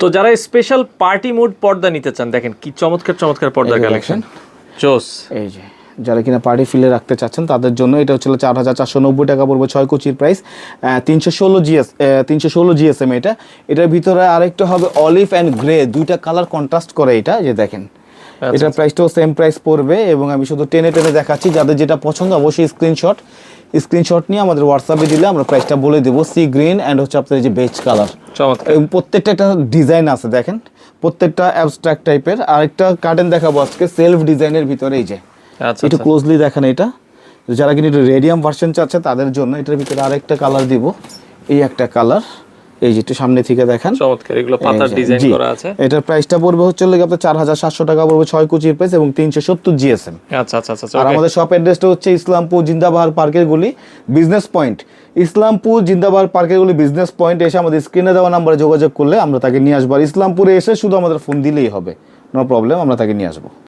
তো যারা special party mood পর্দা নিতে চান দেখেন কি চমৎকার চমৎকার পর্দা কালেকশন জোস এই যে যারা কিনা পার্টি ফিলে রাখতে চাচ্ছেন তাদের জন্য এটা হচ্ছে চার হাজার চারশো নব্বই টাকা পড়বে ছয় কোচির প্রাইস তিনশো ষোলো জিএস তিনশো ষোলো জিএসএম এটা। এটার ভিতরে আরেকটা হবে অলিভ অ্যান্ড গ্রে দুইটা কালার কন্ট্রাস্ট করে এটা যে দেখেন। আচ্ছা, এটার প্রাইসটাও সেম প্রাইস পড়বে এবং আমি শুধু টেনে টেনে দেখাচ্ছি। যাদের যেটা পছন্দ অবশ্যই স্ক্রিনশট স্ক্রিনশট নিয়ে আমাদের হোয়াটসঅ্যাপে দিলে আমরা প্রাইসটা বলে দেবো সি গ্রিন অ্যান্ড হচ্ছে আপনার যে বেজ কালার এবং প্রত্যেকটা একটা ডিজাইন আছে দেখেন। প্রত্যেকটা অ্যাবস্ট্রাক্ট টাইপের আরেকটা কার্টেন দেখাবো আজকে সেলফ ডিজাইনের ভিতরে এই যে। আচ্ছা একটু আচ্ছা। ক্লোজলি দেখেন এটা। যারা কিন্তু রেডিয়াম ভার্সন চাচ্ছে তাদের জন্য এটার ভিতরে আরেকটা কালার দিব। এই একটা কালার এই যে একটু সামনে থেকে দেখেন। চমৎকার এগুলো পাতার ডিজাইন করা আছে। এটার প্রাইসটা পড়বে হচ্ছে হলো আপনার চার হাজার সাতশো টাকা পড়বে ছয় কুচির প্রাইস এবং তিনশো সত্তর জিএসএম আচ্ছা আচ্ছা আচ্ছা আর আমাদের শপ অ্যাড্রেসটা হচ্ছে ইসলামপুর জিন্দাবাহার পার্কের গুলি বিজনেস পয়েন্ট ইসলামপুর জিন্দাবাহার পার্কের গুলি বিজনেস পয়েন্ট এসে আমাদের স্ক্রিনে দেওয়া নাম্বারে যোগাযোগ করলে আমরা তাকে নিয়ে আসব। আর ইসলামপুরে এসে শুধু আমাদের ফোন দিলেই হবে। নো প্রবলেম আমরা তাকে নিয়ে আসব।